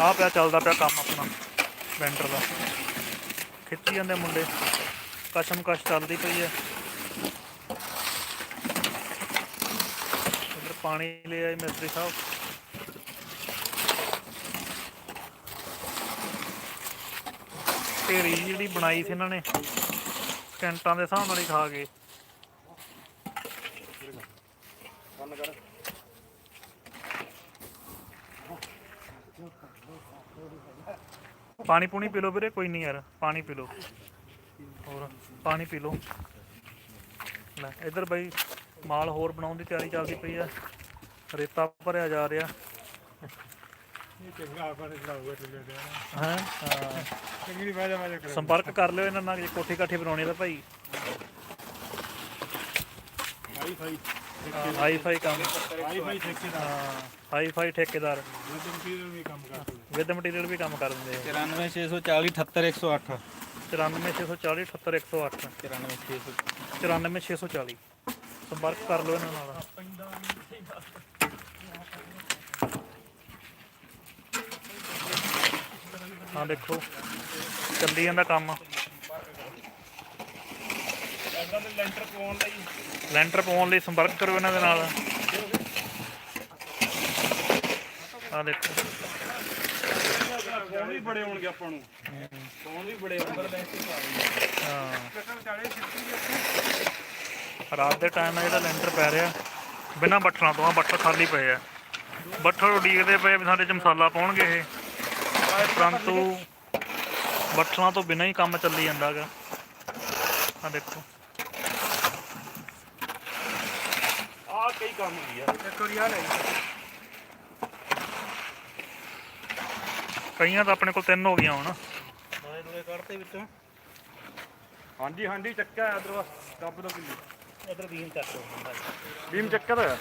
ਆਹ ਪਿਆ, ਚੱਲਦਾ ਪਿਆ ਕੰਮ ਆਪਣਾ ਬੈਂਟਰ ਦਾ। ਖਿੱਚੀ ਜਾਂਦੇ ਮੁੰਡੇ। ਕਸ਼ਮਕਸ਼ ਚੱਲਦੀ ਪਈ ਹੈ। ਇੱਧਰ ਪਾਣੀ ਲੈ ਆਏ ਮਿਸਤਰੀ ਸਾਹਿਬ। ਢੇਰੀ ਜਿਹੜੀ ਬਣਾਈ ਸੀ ਇਹਨਾਂ ਨੇ, ਟੈਂਟਾਂ ਦੇ ਹਿਸਾਬ ਨਾਲ ਹੀ ਖਾ ਗਏ। ਪਾਣੀ ਪੂਣੀ ਪੀ ਲਓ ਵੀਰੇ, ਕੋਈ ਨਹੀਂ ਯਾਰ, ਪਾਣੀ ਪੀ ਲਓ। ਹੋਰ, ਪਾਣੀ ਪੀ ਲਓ। ਲੈ, ਇੱਧਰ ਬਈ ਮਾਲ ਹੋਰ ਬਣਾਉਣ ਦੀ ਤਿਆਰੀ ਚੱਲਦੀ ਪਈ ਆ। ਰੇਤਾ ਭਰਿਆ ਜਾ ਰਿਹਾ। ਇਹ ਚੰਗਾ ਸੰਪਰਕ ਕਰ ਲਿਓ ਇਹਨਾਂ ਨਾਲ, ਜੇ ਕੋਠੀ ਕਾਠੀ ਬਣਾਉਣੀ ਤਾਂ ਭਾਈ। ਹਾਈ ਫਾਈ ਹਾਈ ਫਾਈ ਕੰਮ। ਹਾਈ ਫਾਈ ਠੇਕੇਦਾਰ। ਹਾਂ ਹਾਈ ਫਾਈ ਠੇਕੇਦਾਰ। ਉਹ ਕੰਪਿਊਟਰ ਵੀ ਕੰਮ ਕਰਦੇ ਵਿਦ ਮਟੀਰੀਅਲ ਵੀ ਕੰਮ ਕਰ ਦਿੰਦੇ ਆ। 94640 78108 94640 78108 94600 94640 ਸੰਪਰਕ ਕਰ ਲਓ ਇਹਨਾਂ ਨਾਲ। ਹਾਂ ਦੇਖੋ। ਚੱਲੀ ਜਾਂਦਾ ਕੰਮ। ਐਦਾਂ ਦੇ ਲੈਂਟਰ ਪਾਉਣ ਲਈ ਲੈਂਟਰ ਪਾਉਣ ਲਈ ਸੰਪਰਕ ਕਰੋ ਇਹਨਾਂ ਦੇ ਨਾਲ। ਆ ਦੇਖੋ। ਫੋਨ ਵੀ ਬੜੇ ਹੋਣਗੇ ਆਪਾਂ ਨੂੰ ਫੋਨ ਵੀ ਬੜੇ ਹੋਣਗੇ ਹਾਂ। ਰਾਤ ਦੇ ਟਾਈਮ ਨਾਲ ਜਿਹੜਾ ਲੈਂਟਰ ਪੈ ਰਿਹਾ, ਬਿਨਾਂ ਬੱਠਲਾਂ ਤੋਂ ਆ ਬੱਠਲ ਖਾਲੀ ਪਏ ਆ। ਬੱਠਲ ਉਡੀਕਦੇ ਪਏ ਵੀ ਸਾਡੇ ਚ ਮਸਾਲਾ ਪਾਉਣਗੇ ਇਹ। ਪਰੰਤੂ ਬੱਠਲਾਂ ਤੋਂ ਬਿਨਾਂ ਹੀ ਕੰਮ ਚੱਲੀ ਜਾਂਦਾਗਾ ਆ ਦੇਖੋ। ਆਹ ਕਈ ਕੰਮ ਹੁੰਦੀ ਆ। ਇੱਕ ਵਾਰੀ ਆ ਲਈ ਕਈਆਂ ਤਾਂ ਆਪਣੇ ਕੋਲ ਤਿੰਨ ਹੋ ਗਈਆਂ ਹੁਣ। ਦੋਏ ਦੋਏ ਕੱਢਤੇ ਵਿੱਚੋਂ। ਹਾਂਜੀ ਹਾਂਜੀ ਚੱਕਾ ਹੈ ਇਧਰ ਕੱਪ ਦੋ ਕਿੰਨੀ ਇਧਰ ਬੀਮ ਚੱਕ ਲਓ। ਬੀਮ ਚੱਕਾ ਦਾ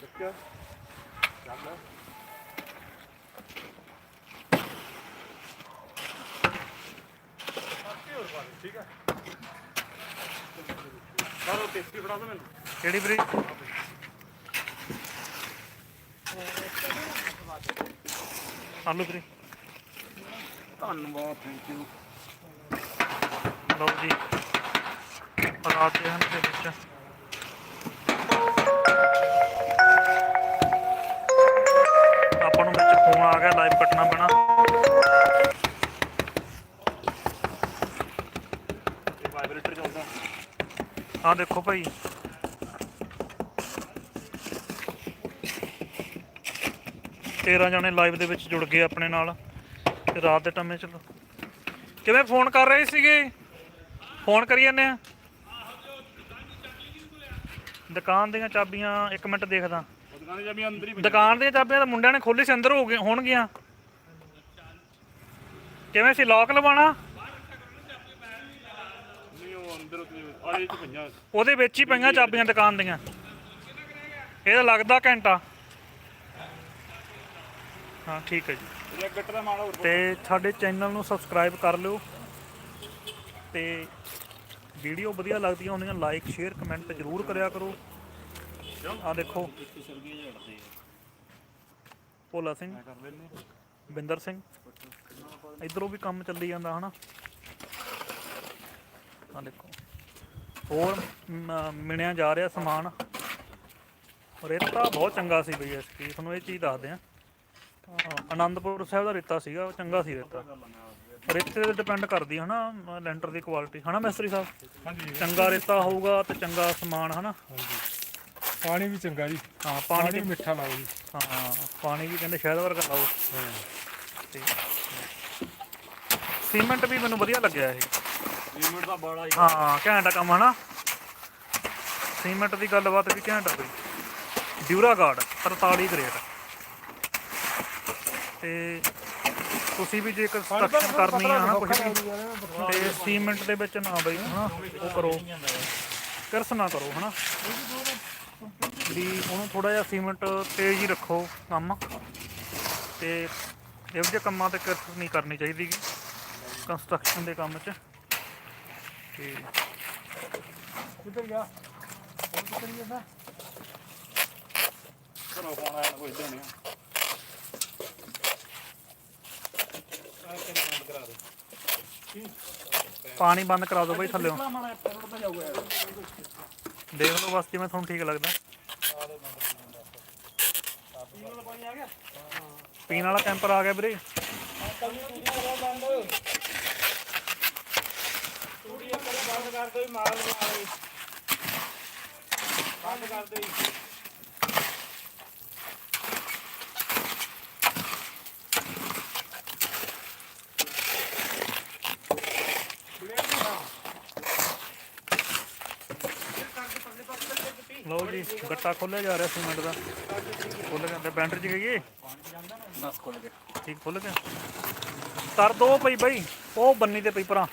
ਚੱਕਾ ਚੱਕ ਠੀਕ ਹੈ। ਕਰੋ ਟੇਸਟੀ ਫੜਾ ਦੋ ਮੈਨੂੰ। ਕਿਹੜੀ ਬਰੀ ਆਲੂ ਬਰੀ ਧੰਨਵਾਦ ਥੈਂਕ ਯੂ ਲਓ ਜੀ। ਰਾਤ ਦੇ ਹਨ ਦੇ ਵਿੱਚ। ਆਪਾਂ ਨੂੰ ਵਿੱਚ ਫੋਨ ਆ ਗਿਆ ਲਾਈਵ ਕੱਟਣਾ ਪੈਣਾ ਇਹ ਵਾਈਬ੍ਰੇਟਰ ਚੱਲਦਾ ਆਹ ਦੇਖੋ ਭਾਈ। ਤੇਰਾਂ ਜਣੇ ਲਾਈਵ ਦੇ ਵਿੱਚ ਜੁੜ ਗਏ ਆਪਣੇ ਨਾਲ। ਤੇ ਰਾਤ ਦੇ ਟਾਈਮੇ ਚਲੋ ਕਿਵੇਂ ਫੋਨ ਕਰ ਰਹੇ ਸੀਗੇ? ਫੋਨ ਕਰੀ ਜਾਂਦੇ ਆ? ਦੁਕਾਨ ਦੀਆਂ ਚਾਬੀਆਂ ਇੱਕ ਮਿੰਟ ਦੇਖਦਾ। ਦੁਕਾਨ ਅੰਦਰ ਹੀ ਦੀਆਂ ਚਾਬੀਆਂ ਤਾਂ ਮੁੰਡਿਆਂ ਨੇ ਖੋਲੀ ਸੀ ਅੰਦਰ ਹੋ ਗਏ ਹੋਣਗੀਆਂ। ਕਿਵੇਂ ਸੀ ਲੋਕ ਲਵਾਣਾ ਆਲੇ ਚ ਪਈਆਂ। ਉਹਦੇ ਵਿੱਚ ਹੀ ਪਈਆਂ ਚਾਬੀਆਂ ਦੁਕਾਨ ਦੀਆਂ। ਇਹ ਤਾਂ ਲੱਗਦਾ ਘੰਟਾ। ਹਾਂ ਠੀਕ ਹੈ ਜੀ। ਗੱਟ ਦਾ ਮਾਲ ਹੋਰ ਤੇ ਸਾਡੇ ਚੈਨਲ ਨੂੰ ਸਬਸਕ੍ਰਾਈਬ ਕਰ ਲਿਓ। ਤੇ ਵੀਡੀਓ ਵਧੀਆ ਲੱਗਦੀਆਂ ਹੁੰਦੀਆਂ ਲਾਈਕ ਸ਼ੇਅਰ ਕਮੈਂਟ ਜ਼ਰੂਰ ਕਰਿਆ ਕਰੋ। ਆ ਦੇਖੋ। ਭੋਲਾ ਸਿੰਘ ਬਿੰਦਰ ਸਿੰਘ। ਇਧਰੋਂ ਵੀ ਕੰਮ ਚੱਲੀ ਜਾਂਦਾ ਹਨਾ? ਆ ਦੇਖੋ। ਹੋਰ ਮ- ਮਿਣਿਆ ਜਾ ਰਿਹਾ ਸਮਾਨ। ਰੇਤਾ ਬਹੁਤ ਚੰਗਾ ਸੀ ਬਈ ਇਸ ਕੀ ਤੁਹਾਨੂੰ ਇਹ ਚੀਜ਼ ਦੱਸਦੇ ਆ ਆਨੰਦਪੁਰ ਸਾਹਿਬ ਦਾ ਰੇਤਾ ਸੀਗਾ ਉਹ ਚੰਗਾ ਸੀ ਰੇਤਾ। ਰੇਤੇ ਤੇ ਡਿਪੈਂਡ ਕਰਦੀ ਹੈ ਹਨਾ ਲੈਂਟਰ ਦੀ ਕੁਆਲਿਟੀ ਹਨਾ ਮਿਸਤਰੀ ਸਾਹਿਬ? ਹਾਂਜੀ। ਚੰਗਾ ਰੇਤਾ ਹੋਊਗਾ ਤੇ ਚੰਗਾ ਸਮਾਨ ਹਨਾ? ਪਾਣੀ ਵੀ ਚੰਗਾ ਜੀ। ਹਾਂ ਪਾਣੀ ਪਾਣੀ ਤੇ- ਮਿੱਠਾ ਲਾਓ ਜੀ। ਹਾਂ ਪਾਣੀ ਵੀ ਕਹਿੰਦੇ ਸ਼ਹਿਦ ਵਰਗਾ ਲਾਓ। ਹਾਂ। ਤੇ ਸੀਮੈਂਟ ਵੀ ਮੈਨੂੰ ਵਧੀਆ ਲੱਗਿਆ ਇਹ। ਲਿਮਟ ਦਾ ਬੜਾ ਹਾਂ ਘੈਂਟ ਆ ਕੰਮ ਹਨਾ? ਸੀਮੈਂਟ ਦੀ ਗੱਲਬਾਤ ਵੀ ਘੈਂਟ ਆ ਬਈ ਡਿਊਰਾ ਗਾਰਡ 43 ਗ੍ਰੇਡ ਤੇ ਤੁਸੀਂ ਵੀ ਜੇ ਕੰਸਟਰਕਸ਼ਨ ਕਰਨੀ ਆ ਹਨਾ ਕੁਝ ਵੀ ਤੇ ਸੀਮੈਂਟ ਦੇ ਵਿੱਚ ਨਾ ਬਈ ਹਨਾ ਉਹ ਕਰੋ। ਕਿਰਸ ਨਾ ਕਰੋ ਹਨਾ। ਵੀ ਉਹਨੂੰ ਥੋੜਾ ਜਿਹਾ ਸੀਮੈਂਟ ਤੇਜ਼ ਹੀ ਰੱਖੋ ਕੰਮ। ਤੇ ਇਹੋ ਜਿਹੇ ਕੰਮਾਂ ਤੇ ਕਿਰਸ ਨਹੀਂ ਕਰਨੀ ਚਾਹੀਦੀ ਕੰਸਟਰਕਸ਼ਨ ਦੇ ਕੰਮ 'ਚ। ਤੇ ਕਿੱਧਰ ਗਿਆ? ਹੋਰ ਕਿੱਧਰ ਗਿਆ ਘਰੋਂ ਫੋਨ ਆਇਆ ਕੋਈ ਇਦਾਂ ਨਹੀਂ ਆ। ਕੇ ਬੰਦ ਕਰਾ ਦੇ? ਪਾਣੀ ਬੰਦ ਕਰਾ ਦਿਓ ਬਾਈ ਥੱਲੇੋਂ। ਮਾਣਾ ਤਾਂ ਜਾਊਗਾ ਦੇਖ ਲਓ ਬਸ ਜਿਵੇਂ ਤੁਹਾਨੂੰ ਠੀਕ ਲੱਗਦਾ। ਪੀਣ ਵਾਲਾ ਪਾਣੀ ਆ ਗਿਆ? ਪੀਣ ਵਾਲਾ ਕੈਂਪਰ ਆ ਗਿਆ ਵੀਰੇ। ਬੰਦ ਕਰ ਦੇ ਮਾਲ ਬੰਦ ਕਰ ਦੇ ਲਓ ਜੀ ਗੱਟਾ ਖੋਲਿਆ ਜਾ ਰਿਹਾ ਸੀਮੈਂਟ ਦਾ। ਖੁੱਲ ਗਿਆ ਤੇ ਬੈਂਡਰ ਚ ਗਈ ਬਸ ਖੋਲ ਕੇ ਠੀਕ ਖੁੱਲ ਗਿਆ ਕਰ ਦੋ ਪਈ ਬਈ ਉਹ ਬੰਨੀ ਤੇ ਪਈ ਭਰਾ।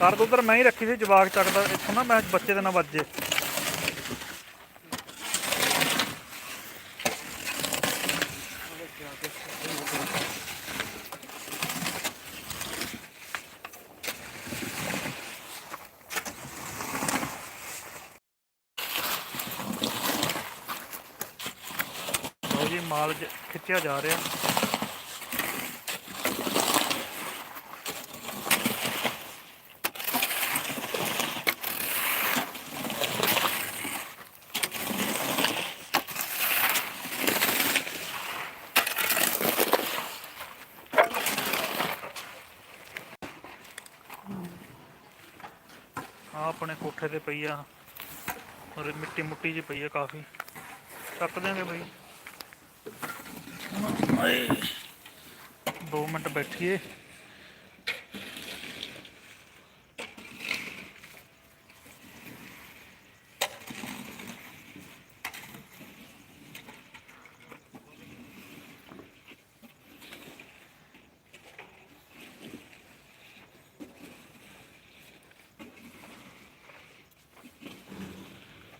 ਕਰ ਦੋ ਉਧਰ ਮੈਂ ਹੀ ਰੱਖੀ ਸੀ, ਜਵਾਕ ਚੱਕਦਾ ਇੱਥੋਂ ਨਾ, ਮੈਂ ਬੱਚੇ ਦੇ ਨਾਲ ਵੱਜੇ ਜੀ। ਮਾਲ ਖਿੱਚਿਆ ਜਾ ਰਿਹਾ। ਆ ਆਪਣੇ ਕੋਠੇ ਤੇ ਪਈ ਆ। ਔਰ ਮਿੱਟੀ ਮੁੱਟੀ ਜੀ ਪਈ ਆ ਕਾਫੀ। ਚੱਕ ਦਿਆਂਗੇ ਬਈ। 2 ਮਿੰਟ ਬੈਠੀਏ।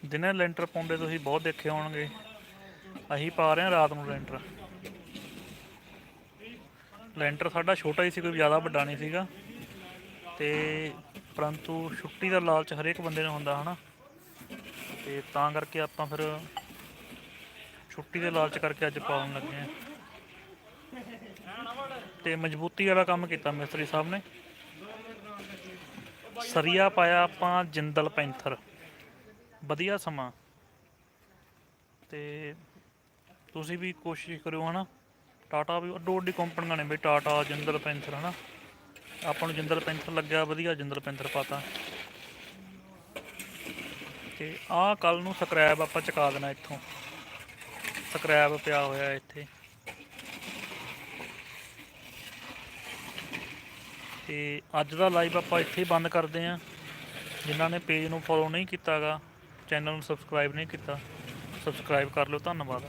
ਦਿਨੇ ਲੈਂਟਰ ਪਾਉਂਦੇ ਤੁਸੀਂ ਬਹੁਤ ਦੇਖੇ ਹੋਣਗੇ। ਅਸੀਂ ਪਾ ਰਹੇ ਹਾਂ ਰਾਤ ਨੂੰ ਲੈਂਟਰ। ਲੈਂਟਰ ਸਾਡਾ ਛੋਟਾ ਹੀ ਸੀ, ਕੋਈ ਜ਼ਿਆਦਾ ਵੱਡਾ ਨਹੀਂ ਸੀਗਾ। ਤੇ ਪਰੰਤੂ ਛੁੱਟੀ ਦਾ ਲਾਲਚ ਹਰੇਕ ਬੰਦੇ ਨੂੰ ਹੁੰਦਾ, ਹਨਾ। ਤੇ ਤਾਂ ਕਰਕੇ ਆਪਾਂ ਫਿਰ ਛੁੱਟੀ ਦੇ ਲਾਲਚ ਕਰਕੇ ਅੱਜ ਪਾਉਣ ਲੱਗੇ ਹਾਂ। ਤੇ ਮਜ਼ਬੂਤੀ ਵਾਲਾ ਕੰਮ ਕੀਤਾ ਮਿਸਤਰੀ ਸਾਹਿਬ ਨੇ। ਸਰੀਆ ਪਾਇਆ ਆਪਾਂ ਜਿੰਦਲ ਪੈਂਥਰ। ਵਧੀਆ ਸਮਾਂ। ਤੇ ਤੁਸੀਂ ਵੀ ਕੋਸ਼ਿਸ਼ ਕਰਿਓ ਹਨਾ। ਟਾਟਾ ਵੀ ਅੱਡੋ ਅੱਡੀ ਕੰਪਨੀਆਂ ਨੇ ਬਈ ਟਾਟਾ, ਜਿੰਦਲ ਪੈਂਥਰ ਹਨਾ। ਆਪਾਂ ਨੂੰ ਜਿੰਦਲ ਪੈਂਥਰ ਲੱਗਿਆ, ਵਧੀਆ ਜਿੰਦਲ ਪੈਂਥਰ ਪਾਤਾ। ਤੇ ਆਹ ਕੱਲ ਨੂੰ ਸਕ੍ਰੈਬ ਆਪਾਂ ਚੁਕਾ ਦੇਣਾ ਇੱਥੋਂ। ਸਕ੍ਰੈਬ ਪਿਆ ਹੋਇਆ ਇੱਥੇ। ਤੇ ਅੱਜ ਦਾ ਲਾਈਵ ਆਪਾਂ ਇੱਥੇ ਹੀ ਬੰਦ ਕਰਦੇ ਆਂ। ਜਿਨ੍ਹਾਂ ਨੇ ਪੇਜ ਨੂੰ ਫੋਲੋ ਨਹੀਂ ਕੀਤਾਗਾ। ਚੈਨਲ ਨੂੰ ਸਬਸਕ੍ਰਾਈਬ ਨਹੀਂ ਕੀਤਾ ਸਬਸਕ੍ਰਾਈਬ ਕਰ ਲਓ ਧੰਨਵਾਦ।